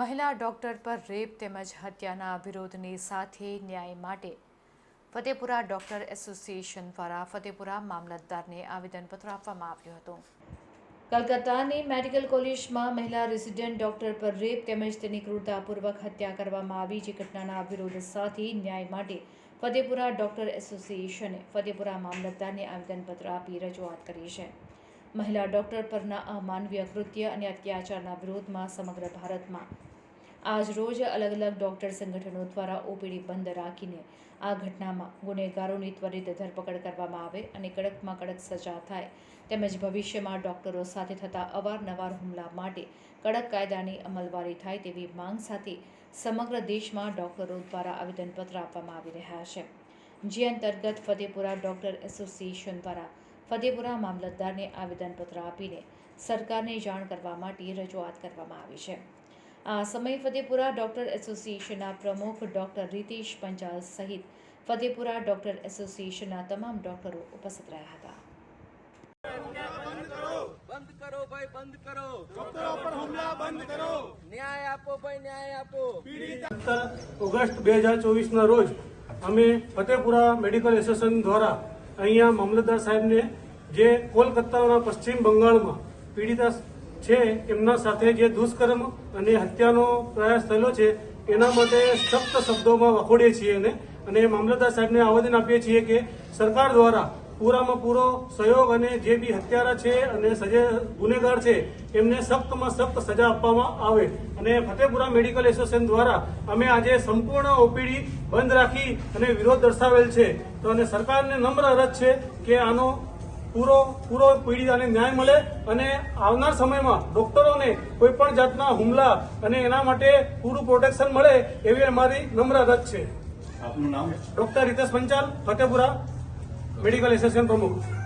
મહિલા ડોક્ટર પર રેપ તેમજ હત્યાના વિરોધની સાથે ન્યાય માટે ફતેપુરા ડોક્ટર એસોસિએશન દ્વારા ફતેપુરા મામલતદારને આવેદનપત્ર આપવામાં આવ્યું હતું. કલકત્તાની મેડિકલ કોલેજમાં મહિલા રેસિડેન્ટ ડોક્ટર પર રેપ તેમજ તેની ક્રૂરતાપૂર્વક હત્યા કરવામાં આવી જે ઘટનાના વિરોધ સાથે ન્યાય માટે ફતેપુરા ડોક્ટર એસોસિએશને ફતેપુરા મામલતદારને આવેદનપત્ર આપી રજૂઆત કરી છે. મહિલા ડોક્ટર પરના અમાનવીય કૃત્ય અને અત્યાચારના વિરોધમાં સમગ્ર ભારતમાં. આજ રોજ અલગ અલગ ડૉક્ટર સંગઠનો દ્વારા ઓપીડી બંધ રાખીને આ ઘટનામાં ગુનેગારોની ત્વરિત ધરપકડ કરવામાં આવે અને કડકમાં કડક સજા થાય. તેમજ ભવિષ્યમાં ડૉક્ટરો સાથે થતા અવારનવાર હુમલા માટે કડક કાયદાની અમલવારી થાય તેવી માંગ સાથે સમગ્ર દેશમાં ડૉક્ટરો દ્વારા આવેદનપત્ર આપવામાં આવી રહ્યા છે. જે અંતર્ગત ફતેપુરા ડૉક્ટર એસોસિએશન દ્વારા ફતેપુરા મામલતદારને આવેદનપત્ર આપીને સરકારને જાણ કરવા માટે રજૂઆત કરવામાં આવી છે. આ સમયે ફતેપુરા ડોક્ટર એસોસિએશનના પ્રમુખ ડૉક્ટર રીતેશ પંચાલ સહિત ફતેપુરા ડોક્ટર એસોસિએશનના તમામ ડોક્ટરો ઉપસ્થિત રહ્યા હતા. બંધ કરો ભાઈ બંધ કરો. ડોક્ટરો પર હુમલા બંધ કરો. ન્યાય આપો ભાઈ ન્યાય આપો. ઓગસ્ટ બે હજાર ચોવીસના રોજ અમે ફતેપુરા મેડિકલ એસોસિએશન દ્વારા અહીંયા મામલતદાર સાહેબને જે કોલકાતાના પશ્ચિમ બંગાળમાં પીડિતા છે, એમના સાથે જે દુષ્કર્મ અને હત્યાનો પ્રયાસ થયેલો છે, એના માટે સખ્ત શબ્દોમાં વખોડીએ છીએ અને મામલતદાર સાહેબને આવેદન આપીએ છીએ કે સરકાર દ્વારા પૂરામાં પૂરો સહયોગ અને જે બી હત્યારા છે અને સજે ગુનેગાર છે એમને સખ્તમાં સખ્ત સજા આપવામાં આવે. અને ફતેપુરા મેડિકલ એસોસિએશન દ્વારા અમે આજે સંપૂર્ણ ઓપીડી બંધ રાખી અને વિરોધ દર્શાવેલ છે. તો અને સરકારને નમ્ર અરજ છે કે આનો પૂરો પૂરો પીડિતાને ન્યાય મળે અને આવનાર સમયમાં ડોક્ટરોને કોઈ પણ જાતના હુમલા અને એના માટે પૂરું પ્રોટેક્શન મળે એવી અમારી નમ્ર અરજ છે. આપનું નામ? Doctor Ritesh Panchal Fatepura. Medical association પ્રમુખ